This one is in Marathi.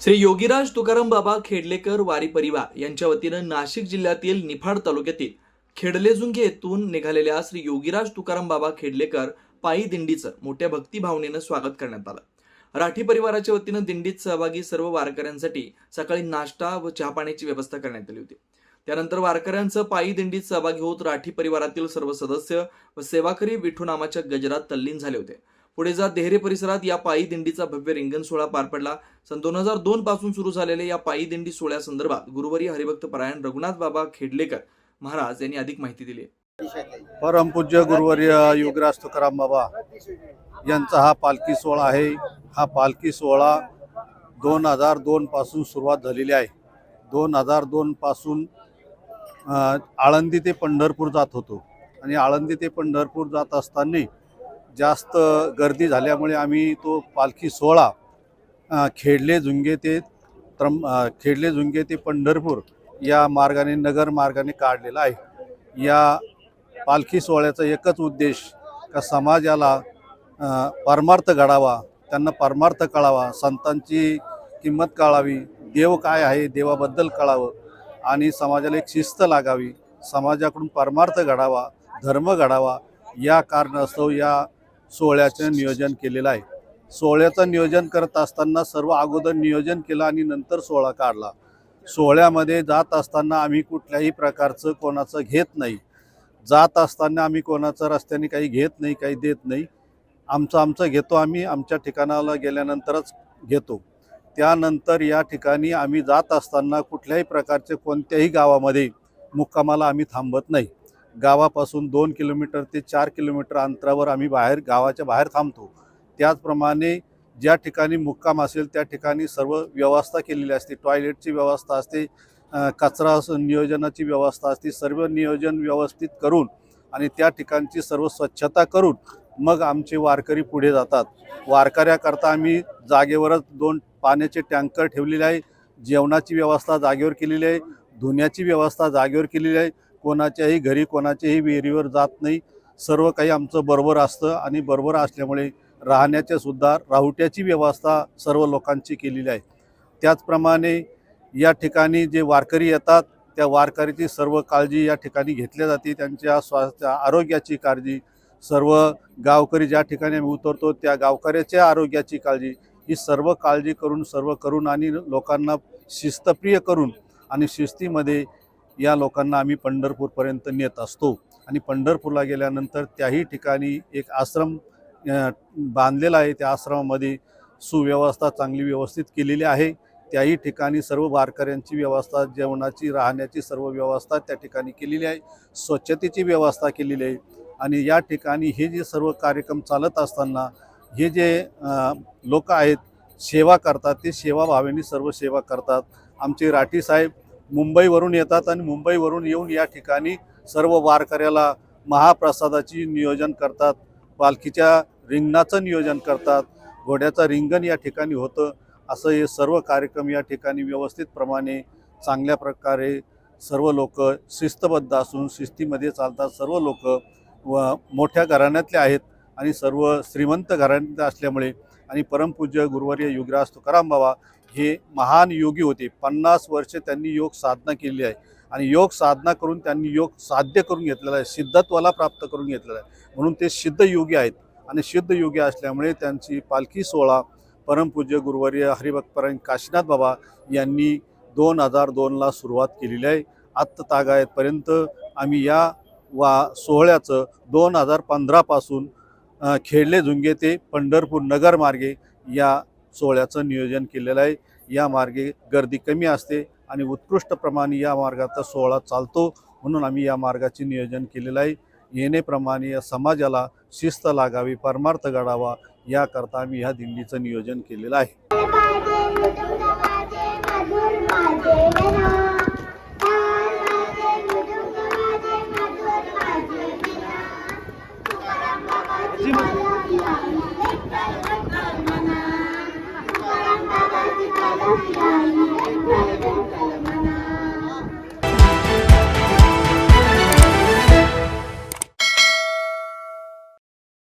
श्री योगीराज तुकाराम बाबा खेडलेकर वारी परिवार यांच्या वतीनं नाशिक जिल्ह्यातील निफाड तालुक्यातील खेडलेजुंगे येथून निघालेल्या श्री योगीराज तुकाराम बाबा खेडलेकर पायी दिंडीचं मोठ्या भक्तिभावनेनं स्वागत करण्यात आलं. राठी परिवाराच्या वतीनं दिंडीत सहभागी सर्व वारकऱ्यांसाठी सकाळी नाश्ता व चहा पाण्याची व्यवस्था करण्यात आली होती. त्यानंतर वारकऱ्यांचं पायी दिंडीत सहभागी होत राठी परिवारातील सर्व सदस्य व सेवाकरी विठू नामाच्या गजरात तल्लीन झाले होते. पुढे जात देहरे परिसरात या पायी दिंडीचा भव्य रिंगण सोहळा पार पडला. सन दोन हजार दोन पासून सुरू झालेल्या या पायी दिंडी सोहळ्यासंदर्भात गुरुवारी हरिभक्त परायण रघुनाथ बाबा खेडलेकर महाराज यांनी अधिक माहिती दिली परमपूज्य गुरुवर्य युगराज तुकाराम बाबा यांचा हा पालखी सोहळा आहे. हा पालखी सोहळा दोन हजार दोन पासून सुरुवात झालेली आहे. दोन हजार दोन पासून आळंदी ते पंढरपूर जात होतो. आणि आळंदी ते पंढरपूर जात असताना जास्त गर्दी झाल्यामुळे आम्ही तो पालखी सोहळा खेडले झुंगे ते त्रम खेडले झुंगे ते पंढरपूर या मार्गाने नगर मार्गाने काढलेला आहे. या पालखी सोहळ्याचा एकच उद्देश का समाजाला परमार्थ घडावा त्यांना परमार्थ कळावा संतांची किंमत कळावी देव काय आहे देवाबद्दल कळावं आणि समाजाला एक शिस्त लागावी समाजाकडून परमार्थ घडावा धर्म घडावा या कारणास्तव या सोहळ्याचं नियोजन केलेलं आहे. सोहळ्याचं नियोजन करत असताना सर्व अगोदर नियोजन केलं आणि नंतर सोहळा काढला. सोहळ्यामध्ये जात असताना आम्ही कुठल्याही प्रकारचं कोणाचं घेत नाही. जात असताना आम्ही कोणाचं रस्त्याने काही घेत नाही काही देत नाही. आमचं आमचं घेतो आम्ही आमच्या ठिकाणाला गेल्यानंतरच घेतो. त्यानंतर या ठिकाणी आम्ही जात असताना कुठल्याही प्रकारचे कोणत्याही गावामध्ये मुक्कामाला आम्ही थांबत नाही. गावापासून दोन किलोमीटर ते चार किलोमीटर अंतरावर आम्ही बाहेर गावाच्या बाहेर थांबतो. त्याचप्रमाणे ज्या ठिकाणी मुक्काम असेल त्या ठिकाणी सर्व व्यवस्था केलेली असते. टॉयलेटची व्यवस्था असते कचरा नियोजनाची व्यवस्था असते. सर्व नियोजन व्यवस्थित करून आणि त्या ठिकाणची सर्व स्वच्छता करून मग आमचे वारकरी पुढे जातात. वारकऱ्याकरता आम्ही जागेवरच दोन पाण्याचे टँकर ठेवलेले आहे. जेवणाची व्यवस्था जागेवर केलेली आहे. धुण्याची व्यवस्था जागेवर केलेली आहे. कोणाच्याही घरी कोणाच्याही विहिरीवर जात नाही. सर्व काही आमचं बरोबर असतं आणि बरोबर असल्यामुळे राहण्याच्यासुद्धा राहुट्याची व्यवस्था सर्व लोकांची केलेली आहे. त्याचप्रमाणे या ठिकाणी जे वारकरी येतात त्या वारकऱ्याची सर्व काळजी या ठिकाणी घेतल्या जाते. त्यांच्या स्वास्थ्य आरोग्याची काळजी सर्व गावकरी ज्या ठिकाणी आम्ही उतरतो त्या गावकऱ्याच्या आरोग्याची काळजी ही सर्व काळजी करून सर्व करून आणि लोकांना शिस्तप्रिय करून आणि शिस्तीमध्ये या लोकांना आम्ही पंढरपूरपर्यंत नेत असतो. आणि पंढरपूरला गेल्यानंतर त्याही ठिकाणी एक आश्रम बांधलेला आहे. त्या आश्रमामध्ये सुव्यवस्था चांगली व्यवस्थित केलेली आहे. त्याही ठिकाणी सर्व वारकऱ्यांची व्यवस्था जेवणाची राहण्याची सर्व व्यवस्था त्या ठिकाणी केलेली आहे. स्वच्छतेची व्यवस्था केलेली आहे. आणि या ठिकाणी हे जे सर्व कार्यक्रम चालत असताना हे जे लोक आहेत सेवा करतात. ते सेवाभावाने सर्व सेवा करतात. आमचे राठी साहेब मुंबईवरून येतात आणि मुंबईवरून येऊन या ठिकाणी सर्व वारकऱ्याला महाप्रसादाची नियोजन करतात. पालखीच्या रिंगणाचं नियोजन करतात. घोड्याचं रिंगण या ठिकाणी होतं. असं हे सर्व कार्यक्रम या ठिकाणी व्यवस्थितप्रमाणे चांगल्या प्रकारे सर्व लोक शिस्तबद्ध असून शिस्तीमध्ये चालतात. सर्व लोक व मोठ्या घराण्यातले आहेत आणि सर्व श्रीमंत घराण्यातले असल्यामुळे आणि परमपूज्य गुरुवर्य युगराज तुकाराम बाबा हे महान योगी होते. पन्नास वर्ष त्यांनी योग साधना केली आहे. आणि योग साधना करून त्यांनी योग साध्य करून घेतलेला आहे. सिद्धत्वाला प्राप्त करून घेतलेला आहे. म्हणून ते सिद्ध योगी आहेत. आणि सिद्ध योगी असल्यामुळे त्यांची पालखी सोहळा परमपूज्य गुरुवर्य हरिभक्तपरायण काशीनाथ बाबा यांनी दोन हजार दोनला सुरुवात केलेली आहे. आत्ता तागायतपर्यंत आम्ही या वा सोहळ्याचं दोन हजार पंधरापासून खेळले खेडले झुंगे ते पंढरपूर नगर मार्गे या सोहळ्याचं नियोजन केलेलं आहे. या मार्गे गर्दी कमी असते आणि उत्कृष्ट प्रमाणे या मार्गाचा सोहळा चालतो म्हणून आम्ही या मार्गाचे नियोजन केलेलं आहे. येणेप्रमाणे या समाजाला शिस्त लागावी परमार्थ घडावा याकरता आम्ही ह्या दिंडीचं नियोजन केलेलं आहे.